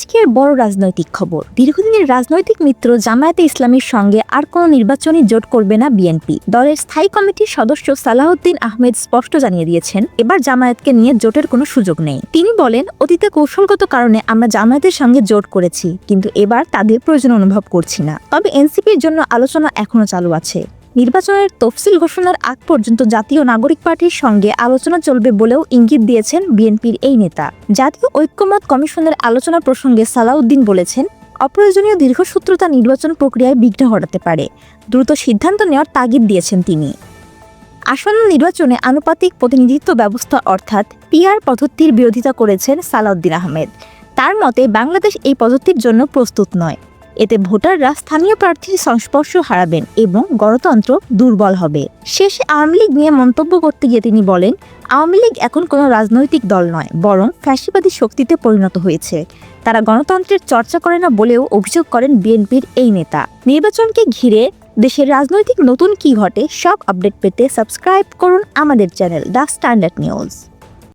আজকের বড় রাজনৈতিক খবর। দীর্ঘদিনের রাজনৈতিক মিত্র জামায়াতে ইসলামীর সঙ্গে আর কোনো নির্বাচনী জোট করবে না বিএনপি। দলের স্থায়ী কমিটির সদস্য সালাহউদ্দিন আহমেদ স্পষ্ট জানিয়ে দিয়েছেন, এবার জামায়াতকে নিয়ে জোটের কোনো সুযোগ নেই। তিনি বলেন, অতীতে কৌশলগত কারণে আমরা জামায়াতের সঙ্গে জোট করেছি, কিন্তু এবার তাদের প্রয়োজন অনুভব করছি না। তবে এনসিপির জন্য আলোচনা এখনও চালু আছে। নির্বাচনের তফসিল ঘোষণার আগ পর্যন্ত জাতীয় নাগরিক পার্টির সঙ্গে আলোচনা চলবে বলেও ইঙ্গিত দিয়েছেন বিএনপির এই নেতা। জাতীয় ঐক্যমত কমিশনের আলোচনা প্রসঙ্গে সালাউদ্দিন বলেছেন, অপ্রয়োজনীয় দীর্ঘসূত্রতা নির্বাচন প্রক্রিয়ায় বিঘ্ন ঘটাতে পারে, দ্রুত সিদ্ধান্ত নেওয়ার তাগিদ দিয়েছেন তিনি। আসন্ন নির্বাচনে আনুপাতিক প্রতিনিধিত্ব ব্যবস্থা অর্থাৎ পিআর পদ্ধতির বিরোধিতা করেছেন সালাউদ্দিন আহমেদ। তার মতে বাংলাদেশ এই পদ্ধতির জন্য প্রস্তুত নয়। এতে ভোটাররা স্থানীয় প্রার্থীর সংস্পর্শ হারাবেন এবং গণতন্ত্র দুর্বল হবে। শেষে আওয়ামী লীগ নিয়ে মন্তব্য করতে গিয়ে তিনি বলেন, আওয়ামী লীগ এখন কোনো রাজনৈতিক দল নয়, বরং ফ্যাসিবাদী শক্তিতে পরিণত হয়েছে। তারা গণতন্ত্রের চর্চা করে না বলেও অভিযোগ করেন বিএনপির এই নেতা। নির্বাচনকে ঘিরে দেশের রাজনৈতিক নতুন কি ঘটে সব আপডেট পেতে সাবস্ক্রাইব করুন আমাদের চ্যানেল দ্য স্ট্যান্ডার্ড নিউজ।